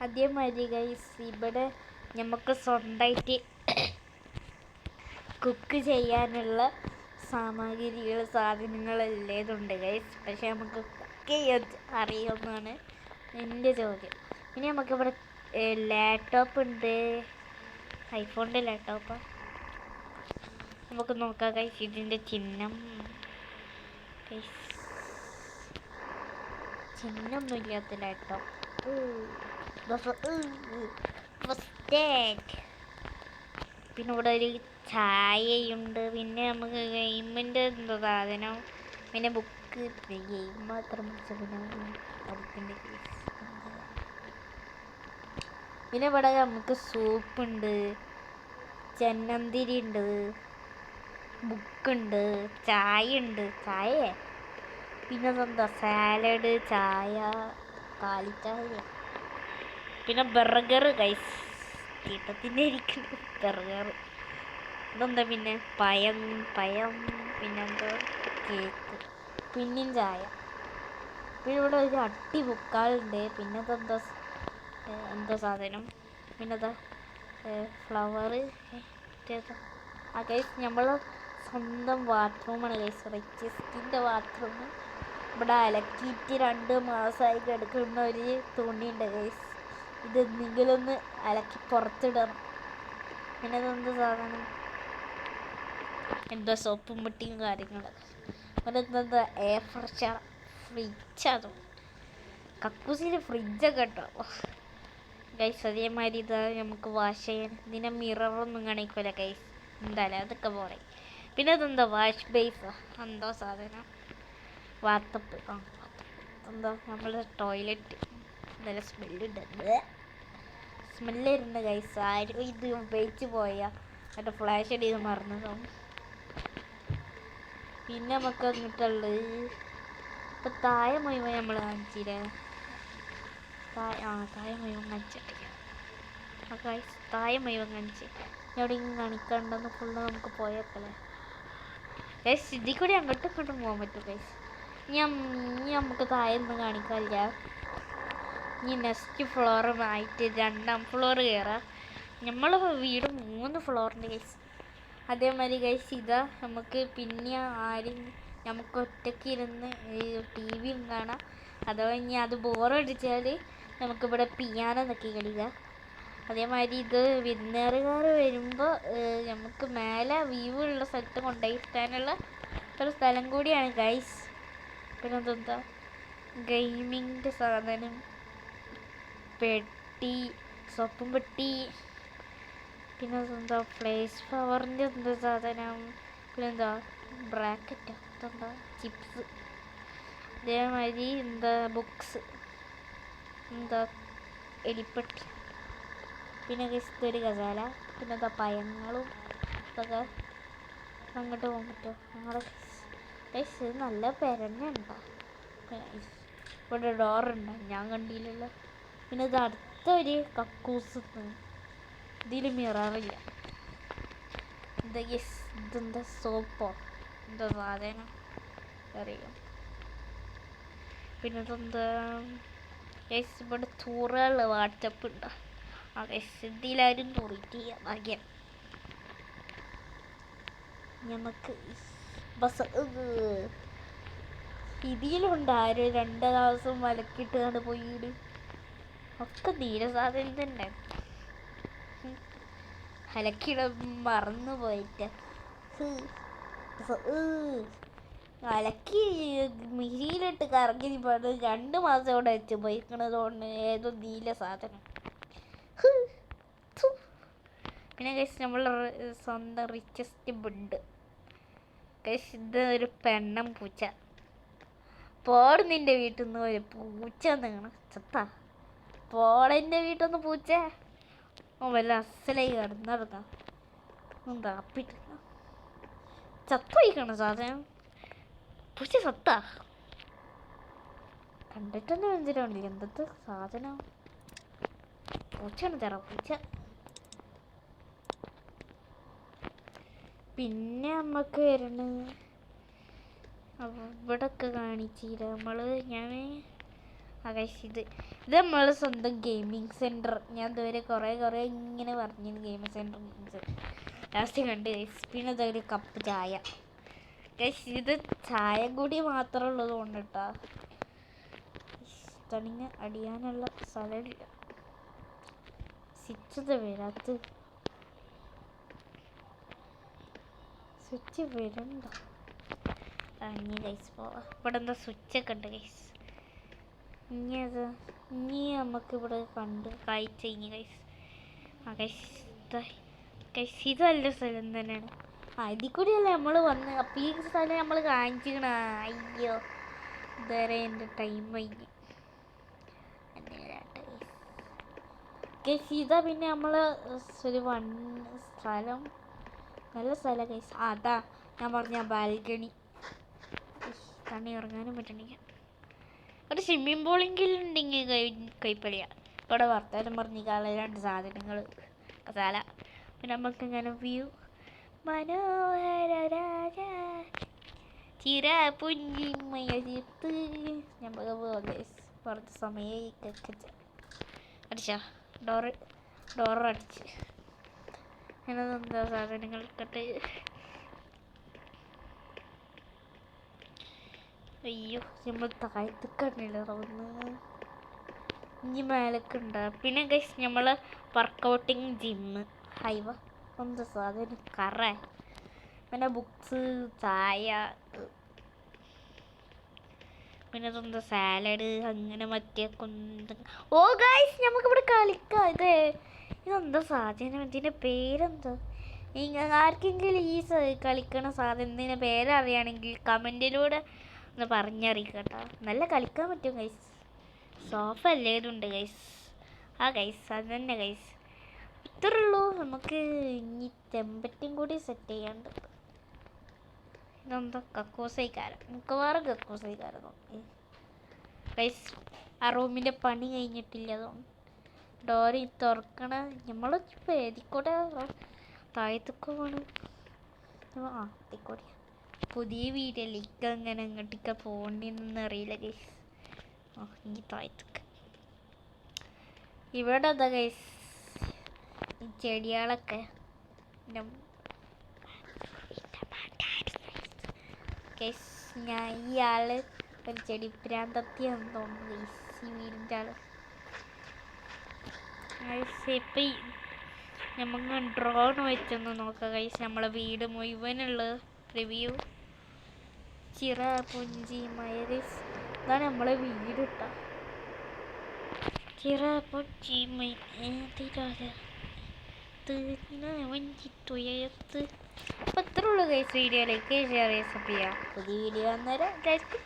അതേമാതിരി ഗൈസ് ഇവിടെ നമുക്ക് സ്വന്തമായിട്ട് കുക്ക് ചെയ്യാനുള്ള സാമഗ്രികൾ സാധനങ്ങളെല്ലാം ഇതുണ്ട് ഗൈസ് പക്ഷെ നമുക്ക് കുക്ക് ചെയ്യാൻ അറിയുമെന്നാണ് എന്റെ ചോദ്യം. ഇനി നമുക്കിവിടെ ലാപ്ടോപ്പ് ഉണ്ട്. ഐഫോണിന്റെ ലാപ്ടോപ്പാണ് നമുക്ക് നോക്കാം ഗൈസ് ഇതിന്റെ ചിഹ്നം. ചിഹ്നമൊന്നുമില്ലാത്ത ലാപ്ടോപ്പ് പിന്നെ ഇവിടെ ഒരു ചായയുണ്ട്. പിന്നെ നമുക്ക് ഗെയിമിന്റെ എന്തോ സാധനം. പിന്നെ ബുക്ക്. ഗെയിം മാത്രം പിന്നെ ഇവിടെ നമുക്ക് സൂപ്പുണ്ട് ചെന്നന്തിരി ഉണ്ട്. ബുക്കുണ്ട് ചായ ഉണ്ട്. ചായയെ? പിന്നെ എന്താ സാലഡ് ചായ കാലിച്ചായ പിന്നെ ബർഗർ കൈസ് തീട്ടത്തിന്റെ ഇരിക്കുന്നു. ബർഗർ. ഇതെന്താ പിന്നെ? പയം പയം. പിന്നെന്തോ കേക്ക്. പിന്നെയും ചായ. പിന്നെ ഇവിടെ ഒരു അട്ടി ബുക്കാളുണ്ട് പിന്നെ ഇതെന്താ എന്തോ സാധനം? പിന്നെ ഇതാ ഫ്ലവർ ആ കൈസ് നമ്മൾ സ്വന്തം ബാത്റൂമാണ് കൈസ് റിച്ചസ്റ്റിന്റെ ബാത്റൂം ഇവിടെ അലക്കിയിട്ട് രണ്ട് മാസമായി കിടക്കുന്ന ഒരു തുണിയുണ്ട് കൈസ് ഇത് എന്തെങ്കിലും ഒന്ന് അലക്കി പുറത്തിടണം. പിന്നെ ഇതെന്ത് സാധനം? എന്തോ സോപ്പും മുട്ടിയും കാര്യങ്ങളൊക്കെ. പിന്നെ എന്താ എയർ ഫ്രഷർ അതും കക്കൂസിന് ഫ്രിഡ്ജൊക്കെ കേട്ടോ ഗൈസ് അതേമാതിരി ഇതാ നമുക്ക് വാഷ് ചെയ്യാൻ. ഇതിനെ മിററൊന്നും കാണിക്കൂല ഗൈസ് എന്തായാലും അതൊക്കെ പോരെ. പിന്നെ അതെന്താ വാഷ് ബേസ് എന്തോ സാധനം? വാത്തപ്പ്. ആ. എന്താ നമ്മളെ ടോയ്ലറ്റ് നല്ല സ്മെല്ലുണ്ട് സ്മെല്ല് വരുന്നുണ്ട് ഗൈസ് ആരും ഇത് ഉപയോഗിച്ച് പോയാ? എന്നിട്ട് ഫ്ലാഷ് അടിയത് മറന്നതും പിന്നെ നമുക്ക് വന്നിട്ടുള്ളത് ഇപ്പൊ തായ മുഴുവൻ നമ്മൾ കാണിച്ചില്ലേ? തായ ആ തായ മുഴുവൻ കാണിച്ചിട്ടില്ല. താഴെ മുഴുവൻ കാണിച്ച്. എവിടെയെങ്കിലും കാണിക്കണ്ടെന്ന് ഫുള്ള് നമുക്ക് പോയേക്കല്ലേ. ഗൈസ് ഇതിൽ കൂടി അങ്ങോട്ടും ഇങ്ങോട്ടും പോകാൻ പറ്റും ഗൈസ് ഞാൻ നമുക്ക് തായ ഒന്നും കാണിക്കാനില്ല. ഇനി നെക്സ്റ്റ് ഫ്ലോറുമായിട്ട് രണ്ടാം ഫ്ലോർ കയറാം നമ്മൾ വീട് മൂന്ന് ഫ്ലോറിന്റെ ഗൈസ് അതേമാതിരി ഗൈസ് ഇതാ നമുക്ക് പിന്നെ ആരും നമുക്ക് ഒറ്റയ്ക്ക് ഇരുന്ന് ടി വിയും കാണാം. അഥവാ ഇനി അത് ബോറടിച്ചാൽ നമുക്കിവിടെ പിയാനോ നോക്കി കളിക്കാം. അതേമാതിരി ഇത് വിരുന്നുകാരുകാർ വരുമ്പോൾ നമുക്ക് മേലെ വ്യൂ ഉള്ള സ്ഥലത്ത് കൊണ്ടുപോയി ഒരു സ്ഥലം കൂടിയാണ് ഗൈസ് പിന്നെ എന്തെന്താ ഗെയിമിങ്ങിന്റെ സാധനം. പെട്ടി സോപ്പും പെട്ടി പിന്നെ എന്താ ഫ്ലേസ് ഫ്ലവറിന്റെ എന്ത് സാധനം പിന്നെ എന്താ ബ്രാക്കറ്റ് അതെന്താ ചിപ്സ് അതേമാതിരി എന്താ ബുക്സ് എന്താ എലിപ്പെട്ടി. പിന്നെ ഇതൊരു ഗസാല. പിന്നെ എന്താ പയങ്ങളും. ഇതൊക്കെ അങ്ങോട്ട് പോകാൻ പറ്റുമോ? ഞങ്ങളുടെ ഇത് നല്ല പെരന്നുണ്ടോ ഇവിടെ ഡോറുണ്ടോ ഞാൻ കണ്ടില്ലല്ലോ. പിന്നെ ഇത് അടുത്തൊരു കക്കൂസ് ഇതിൽ മിററില്ല എന്താ യെസ് ഇതെന്താ സോപ്പോ എന്താ സാധനം? അറിയാം പിന്നെ ഇതെന്താ? യെസ് ഇവിടെ തൂറുകളുടെ വാട്സപ്പ് ഉണ്ടോ? ആ യെസ് ഇതിലാരും തൂറിയിട്ട് ഭാഗ്യം. നമുക്ക് ബസ് ഇതിലുണ്ട് ആര്? രണ്ട് ദിവസം മലക്കിട്ട് കണ്ട് പോയിട്. ഒക്കെ ധീരസാധനം തന്നെ അലക്കിട മറന്നു പോയിട്ട്. അലക്കി മിരിയിലിട്ട് കറങ്ങി പോയത് രണ്ട് മാസം ഇവിടെ വെച്ച് പോയിക്കണത് കൊണ്ട് ഏതോ നീല സാധനം. പിന്നെ കഴിച്ച് നമ്മൾ സ്വന്തം റിച്ചസ്റ്റ് ബുഡ് കഴിച്ച് ഒരു പെണ്ണം പൂച്ച. പോടുന്നിന്റെ വീട്ടിൽ നിന്ന് ഒരു പൂച്ച നീങ്ങണ ചത്ത. പോളെന്റെ വീട്ടൊന്ന് പൂച്ചേ. ഓ വല്ല അസലായി കിടന്നിടക്കാം എന്താ അപ്പിട്ട് ചത്തോയിക്കണം സാധനം? പൂച്ച സത്താ കണ്ടിട്ടൊന്നും എന്തിനുണ്ട് എന്തത് സാധനം? പൂച്ചയാണ് തറ പൂച്ച. പിന്നെ നമ്മക്ക് വരണത് ഇവിടൊക്കെ കാണിച്ചില്ല നമ്മൾ ഞാൻ ആ ഗൈസ് ഇത് ഇത് നമ്മളെ സ്വന്തം ഗെയിമിംഗ് സെന്റർ ഞാൻ ഇതുവരെ കുറേ കുറേ ഇങ്ങനെ പറഞ്ഞു ഗെയിമിംഗ് സെന്റർ ലാസ്റ്റ് കണ്ട് പിന്നെ ഇതൊരു കപ്പ് ചായ. ഗൈസ് ഇത് ചായ കൂടി മാത്രമേ ഉള്ളത് കൊണ്ട് കേട്ടോ തണിങ്ങ അടിയാനുള്ള സ്ഥലമില്ല സ്വിച്ചത് വരാത്ത സ്വിച്ച് വരണ്ട. അങ്ങനെ ഗൈസ് പോവാ. ഇവിടെ സ്വിച്ചൊക്കെ ഉണ്ട് ഗൈസ് ഇനി അത് ഇനി നമുക്കിവിടെ കണ്ട് കാഴ്ച ഇനി കൈസ് ആ ഇത് നല്ല സ്ഥലം തന്നെയാണ്. ആ ഇതിൽ നമ്മൾ വന്ന് അപ്പം ഈ സ്ഥലം നമ്മൾ കാണിച്ചിക്കണ അയ്യോ ഇതുവരെ എന്റെ ടൈം കഴിഞ്ഞു ഗൈസ് ഇതാ പിന്നെ നമ്മൾ ഒരു വൺ സ്ഥലം നല്ല സ്ഥലം ഗൈസ് അതാ ഞാൻ പറഞ്ഞ ബാൽക്കണി. തണ്ണി ഉറങ്ങാനും പറ്റണില്ല. ഒരു സ്വിമ്മിംഗ് പൂളെങ്കിലും ഉണ്ടെങ്കിൽ കൈ കൈപ്പളിയ ഇവിടെ വർത്തമാനം പറഞ്ഞ കാല രണ്ട് സാധനങ്ങൾ കസാല. പിന്നെ നമുക്ക് ഇങ്ങനെ വ്യൂ മനോഹര രാജ. ചിര പുഞ്ചിമയത്ത് നമുക്ക് പോലെ കുറച്ച് സമയം അടിച്ചാ. ഡോറ് ഡോർ അടിച്ച്. എന്താ സാധനങ്ങൾ? ഇട്ടിട്ട് അയ്യോ നമ്മൾ താഴത്തേക്കാണല്ലോ ഇറങ്ങുന്നത് ഇനി മേലൊക്കെ ഉണ്ട് പിന്നെ ഗൈസ് നമ്മൾ വർക്കൗട്ടിങ് ജിമ്മ് ഹൈവ എന്ത് സാധനം? കറ. പിന്നെ ബുക്സ് ചായ. പിന്നെ ഇതെന്താ? സാലഡ് അങ്ങനെ മറ്റേ കൊന്ത ഓ ഗൈസ് നമുക്കിവിടെ കളിക്കാം. ഇത് ഇതെന്താ സാധനം? ഇതിന്റെ പേരെന്താ? ആർക്കെങ്കിലും ഈ കളിക്കണ സാധനത്തിന്റെ പേരറിയാണെങ്കിൽ കമന്റിലൂടെ ഒന്ന് പറഞ്ഞറിയിക്കട്ടോ. നല്ല കളിക്കാൻ പറ്റും ഗൈസ് സോഫ എല്ലാതുണ്ട് ഗൈസ് ആ ഗൈസ് അത് തന്നെ ഗൈസ് ഇത്രേ ഉള്ളൂ. നമുക്ക് ഇനി തെമ്പറ്റും കൂടി സെറ്റ് ചെയ്യാണ്ട് ഇതെന്താ? കക്കൂസൈക്കാരൻ. മിക്കവാറും കക്കൂസൈക്കാരൻ നോക്കി. ഗൈസ് ആ റൂമിന്റെ പണി കഴിഞ്ഞിട്ടില്ല അതുകൊണ്ട് ഡോറി തുറക്കണ നമ്മൾ പേതിക്കൂടെ താഴത്തേക്ക് പോണ്. ആ തെക്കൂടെ പുതിയ വീട്ടിലേക്ക് അങ്ങനെ അങ്ങോട്ടേക്ക് പോകണ്ടെന്നൊന്നും അറിയില്ല ഗൈസ് ഓ ഇനി താഴത്തേക്ക്. ഇവിടെ അതാ ഗൈസ് ഈ ചെടികളൊക്കെ ഗൈസ് ഞാൻ ഈ ഒരു ചെടി പ്രാന്തത്തിയാണെന്ന് തോന്നുന്നു ഗൈസ് ഈ വീടിന്റെ ആൾ. ഇപ്പം ഈ നമുക്ക് ഡ്രോൺ വെച്ചൊന്ന് നോക്കാം ഗൈസ് നമ്മളെ വീട് മുഴുവനുള്ള റിവ്യൂ ചിറ പുഞ്ചി മയരിസ്. ഇതാണ് നമ്മളെ വീട് ഇട്ട ചിറ പുഞ്ചി വഞ്ചിട്ടുയർത്ത് അപ്പം ഇത്രേ ഉള്ളൂ ഗൈസ് വീഡിയോ ലൈക്ക് ഷെയർ ചെയ്യുക സബ് ചെയ്യുക പുതിയ വീഡിയോ അന്നേരം എല്ലാവർക്കും